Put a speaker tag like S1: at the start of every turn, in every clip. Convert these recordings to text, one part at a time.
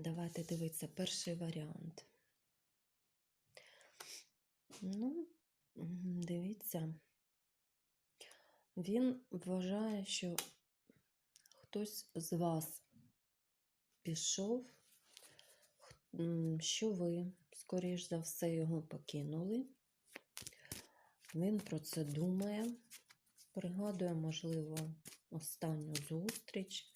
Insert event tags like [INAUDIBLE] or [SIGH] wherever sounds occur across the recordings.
S1: Давайте дивитися перший варіант. Ну, дивіться, він вважає, що хтось з вас пішов, що ви, скоріш за все, його покинули. Він про це думає, пригадує, можливо, останню зустріч,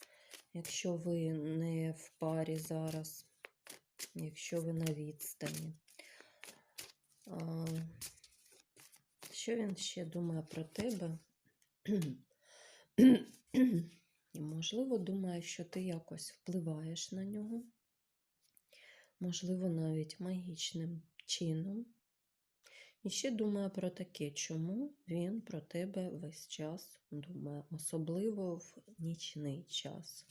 S1: якщо ви не в парі зараз, якщо ви на відстані. Що він ще думає про тебе? Можливо, думає, що ти якось впливаєш на нього, можливо, навіть магічним чином. І ще думає про таке, чому він про тебе весь час думає, особливо в нічний час.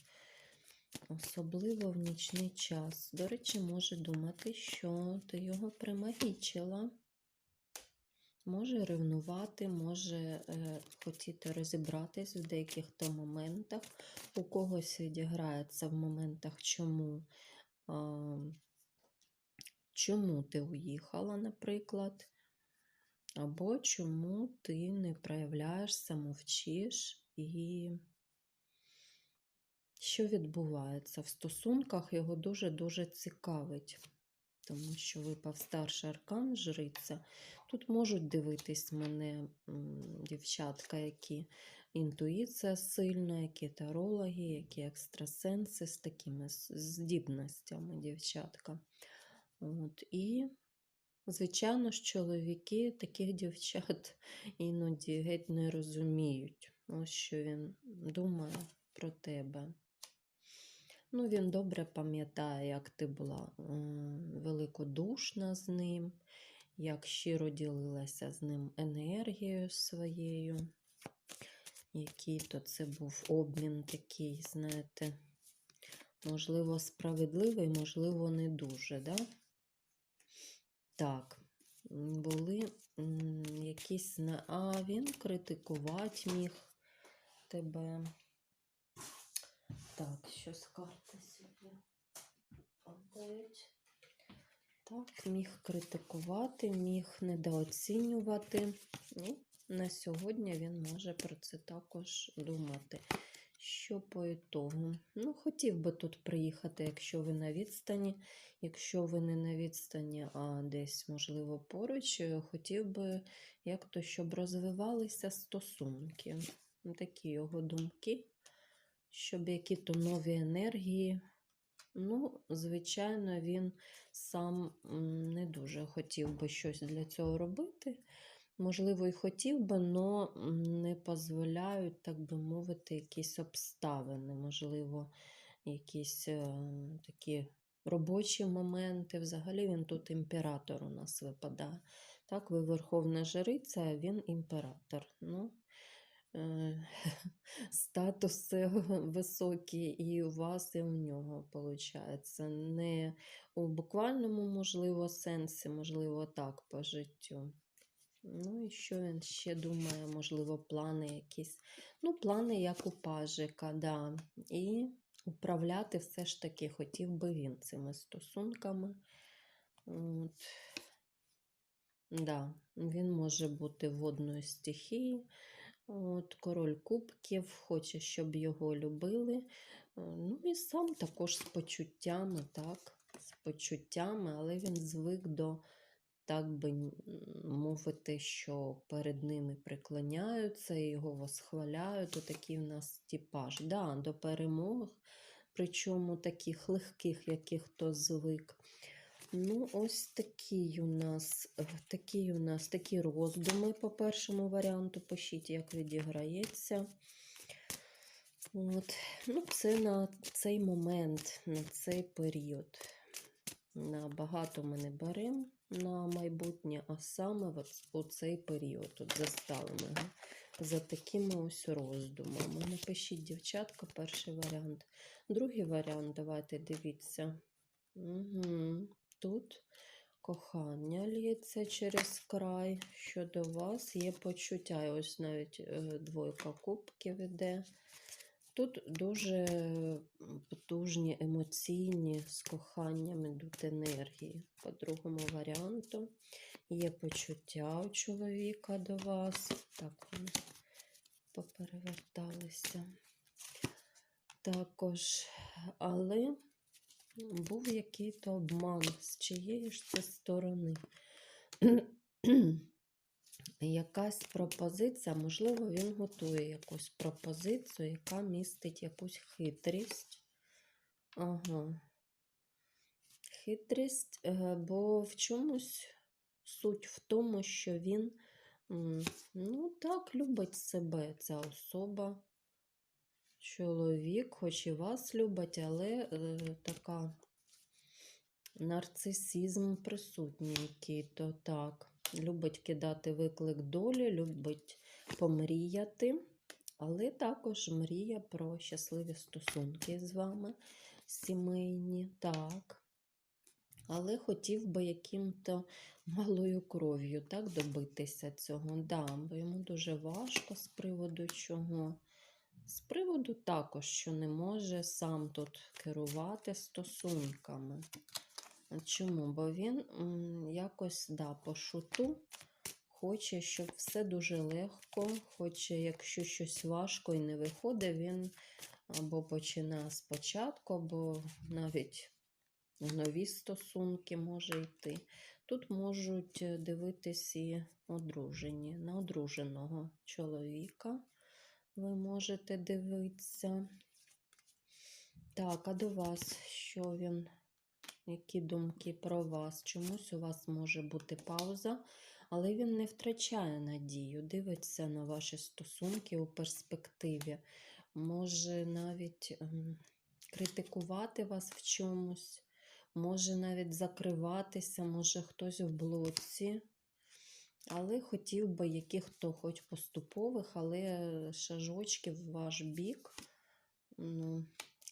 S1: Особливо в нічний час. До речі, може думати, що ти його примагічила. Може ревнувати, може е, хотіти розібратись в деяких то моментах. У когось відіграється в моментах, чому, а, чому ти уїхала, наприклад. Або чому ти не проявляєшся, мовчиш і що відбувається в стосунках, його дуже-дуже цікавить, тому що випав старший аркан жриця. Тут можуть дивитись мене дівчатка, які інтуїція сильна, які тарологи, які екстрасенси з такими здібностями, дівчатка. От, і Звичайно ж, чоловіки таких дівчат [LAUGHS] іноді геть не розуміють, ось що він думає про тебе. Ну, він добре пам'ятає, як ти була великодушна з ним, як щиро ділилася з ним енергією своєю, який то це був обмін такий, знаєте, можливо, справедливий, можливо, не дуже, да? Так, були якісь А він критикувати міг тебе. Так, щось карти собі падають. Так, міг критикувати, міг недооцінювати. Ну, на сьогодні він може про це також думати. Що по ітогу? Ну, хотів би тут приїхати, якщо ви на відстані. Якщо ви не на відстані, а десь, можливо, поруч, хотів би, як то, щоб розвивалися стосунки. Такі його думки, щоб які-то нові енергії. Ну, звичайно, він сам не дуже хотів би щось для цього робити. Можливо, і хотів би, але не дозволяють, так би мовити, якісь обставини, можливо, якісь е, такі робочі моменти. Взагалі він тут імператор у нас випадає. Так, ви верховна жриця, а він імператор. Ну, е, [LAUGHS] статус е, [LAUGHS] високий і у вас, і у нього, виходить. Не у буквальному, можливо, сенсі, можливо, так по життю. Ну і що він ще думає, можливо, плани якісь. Ну, плани як у пажика, да. І управляти все ж таки хотів би він цими стосунками. От. Да, він може бути водною стихією. От, король кубків, хоче, щоб його любили. Е, Ну і сам також з почуттями, так, з почуттями, але він звик до, так би мовити, що перед ними преклоняються і його восхваляють. Отакий в нас типаж. Да, до перемог, причому таких легких, яких хто звик. Ну, ось такий у нас, е, такі у нас такі роздуми по першому варіанту. Пишіть, як відіграється. От. Ну, це на цей момент, на цей період. На багато ми не беремо на майбутнє, а саме у цей період от заставимо його за такими ось роздумами. Напишіть, дівчатка, перший варіант. Другий варіант, давайте дивіться. Угу. Тут кохання лється через край. Щодо вас є почуття. Ось навіть е, двойка кубків іде. Тут дуже потужні емоційні з коханням ідуть енергії. По другому варіанту є почуття у чоловіка до вас. Так, вони попереверталися. Також, але був який-то обман з чиєї ж це сторони. Якась пропозиція, можливо, він готує якусь пропозицію, яка містить якусь хитрість. Ага. Хитрість, е, бо в чомусь суть в тому, що він, ну так, любить себе ця особа. Чоловік, хоч і вас любить, але е, така нарцисизм присутній, то так. Любить кидати виклик долі, любить помріяти, але також мріє про щасливі стосунки з вами, сімейні, так. Але хотів би яким-то малою кров'ю так, добитися цього. Да, бо йому дуже важко з приводу чого. З приводу також, що не може сам тут керувати стосунками. Чому? Бо він якось да, по шуту хоче, щоб все дуже легко, хоче, якщо щось важко і не виходить, він або починає спочатку, або навіть нові стосунки може йти. Тут можуть е, дивитись і одружені, на одруженого чоловіка. Ви можете дивитися. Так, а до вас, що він які думки про вас. Чомусь у вас може бути пауза, але він не втрачає надію, дивиться на ваші стосунки у перспективі. Може навіть ем, критикувати вас в чомусь, може навіть закриватися, може хтось в блоці. Але хотів би яких-то хоч поступових, але шажочки в ваш бік. Ну,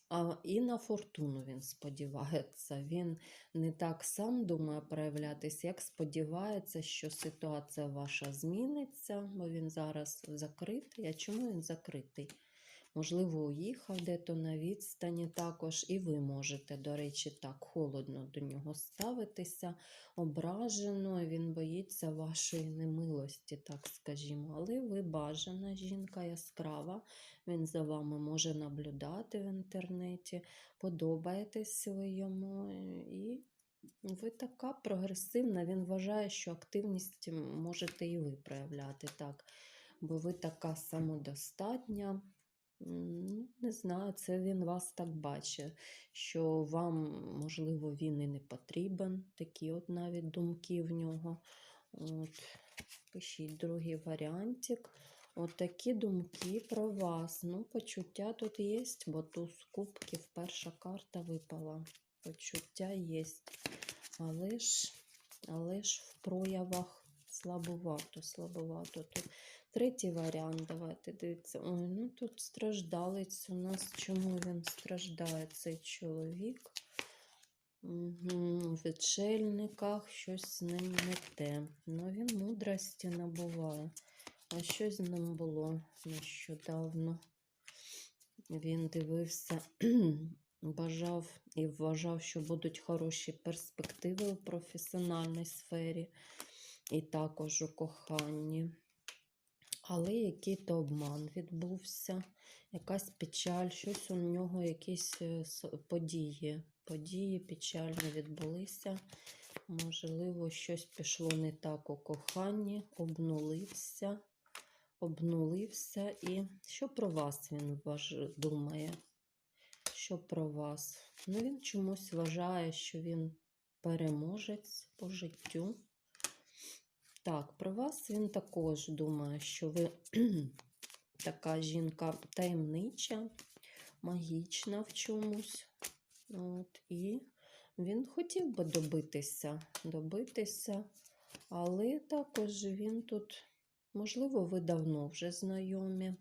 S1: а і на фортуну він сподівається. Він не так сам думає проявлятися, як сподівається, що ситуація ваша зміниться, бо він зараз закритий. А чому він закритий? Можливо, уїхав де-то на відстані також, і ви можете, до речі, так холодно до нього ставитися, ображено, він боїться вашої немилості, так скажімо. Але ви бажана жінка яскрава, він за вами може наблюдати в інтернеті, подобаєтесь ви йому і. Ви така прогресивна, він вважає, що активність можете і ви проявляти так, бо ви така самодостатня. Не знаю, це він вас так бачить, що вам, можливо, він і не потрібен. Такі от навіть думки в нього. От. Пишіть другий варіантик. От такі думки про вас. Ну, почуття тут є, бо туз кубків перша карта випала. Почуття є. Але ж, але ж в проявах слабовато, слабовато тут. Третій варіант, давайте дивіться. Ой, ну тут страждалець у нас. Чому він страждає, цей чоловік? Угу, В відшельниках щось з ним не те. Ну, він мудрості набуває. А що з ним було нещодавно? Він дивився, [CLEARS THROAT] бажав і вважав, що будуть хороші перспективи у професіональній сфері, і також у коханні. Але який-то обман відбувся, якась печаль, щось у нього, якісь е, події. Події печальні відбулися. Можливо, щось пішло не так у коханні, обнулився, обнулився. І що про вас він важ... думає? Що про вас? Ну, він чомусь вважає, що він переможець по життю. Так, про вас він також думає, що ви [CLEARS THROAT] така жінка таємнича, магічна в чомусь. От, І він хотів би добитися, добитися, але також він тут, можливо, ви давно вже знайомі.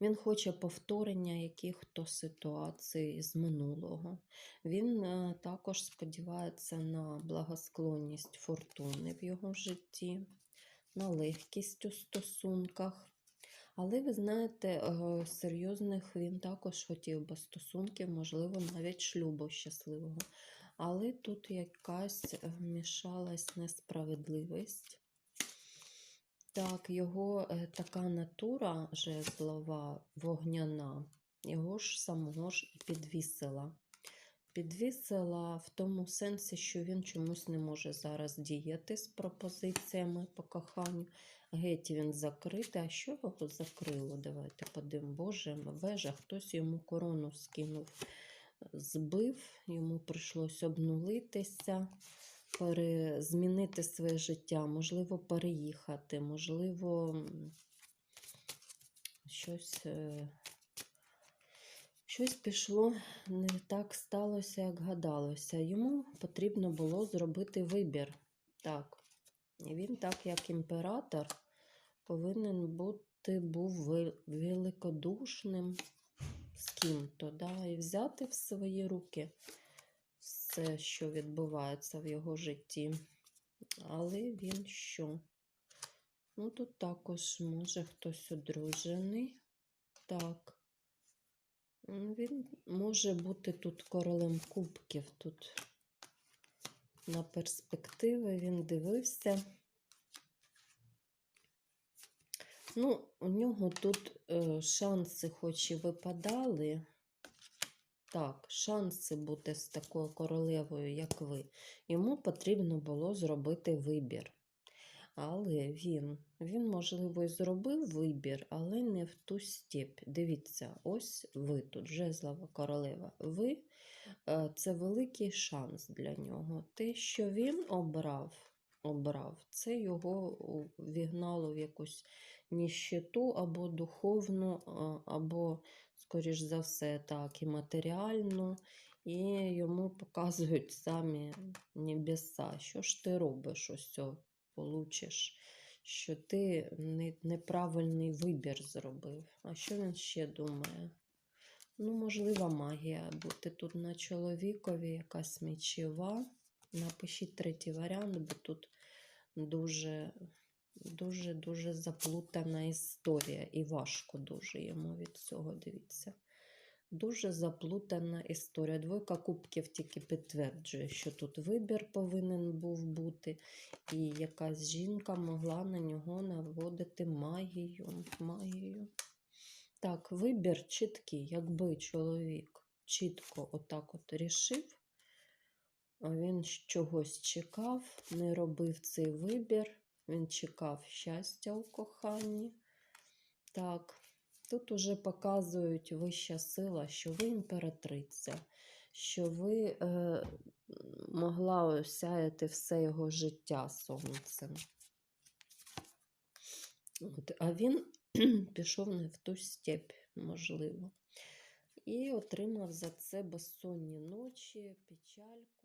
S1: Він хоче повторення яких-то ситуацій з минулого. Він е, також сподівається на благосклонність фортуни в його житті, на легкість у стосунках. Але ви знаєте, е, серйозних він також хотів би стосунків, можливо, навіть шлюбу щасливого. Але тут якась е, вмішалась несправедливість. Так, його е, така натура жезлова, вогняна, його ж самого ж і підвісила. Підвісила в тому сенсі, що він чомусь не може зараз діяти з пропозиціями по коханню. Геть він закритий. А що його закрило? Давайте подивимо. Боже, вежа, хтось йому корону скинув, збив, йому прийшлось обнулитися, пере... змінити своє життя, можливо, переїхати, можливо, щось. е, Щось пішло не так сталося, як гадалося. Йому потрібно було зробити вибір. Так. І він, так як імператор, повинен бути був великодушним з ким-то, да, і взяти в свої руки все, що відбувається в його житті. Але він що? Ну, тут також може хтось одружений. Так. Він може бути тут королем кубків. Тут на перспективи він дивився. Ну, у нього тут е, шанси, хоч і випадали. Так, шанси бути з такою королевою, як ви. Йому потрібно було зробити вибір. Але він, він, можливо, і зробив вибір, але не в ту степь. Дивіться, ось ви тут, жезлова королева. Ви е, це великий шанс для нього. Те, що він обрав, обрав, це його вігнало в якусь ніщету або духовну, або, скоріш за все, так, і матеріальну. І йому показують самі небеса. Що ж ти робиш ось получиш, що ти неправильний вибір зробив. А що він ще думає? Ну, можлива магія бути тут на чоловікові, якась мечева. Напишіть третій варіант, бо тут дуже, дуже, дуже заплутана історія. І важко дуже йому від цього дивіться. Дуже заплутана історія. Двойка кубків тільки підтверджує, що тут вибір повинен був бути, і якась жінка могла на нього наводити магію. магію. Так, вибір чіткий, якби чоловік чітко отак от рішив, він чогось чекав, не робив цей вибір, він чекав щастя у коханні. Так, тут уже показують вища сила, що ви імператриця, що ви е, могла осяяти все його життя сонцем. От, а він [CLEARS THROAT] пішов не в ту степь, можливо. І отримав за це безсонні ночі, печальку.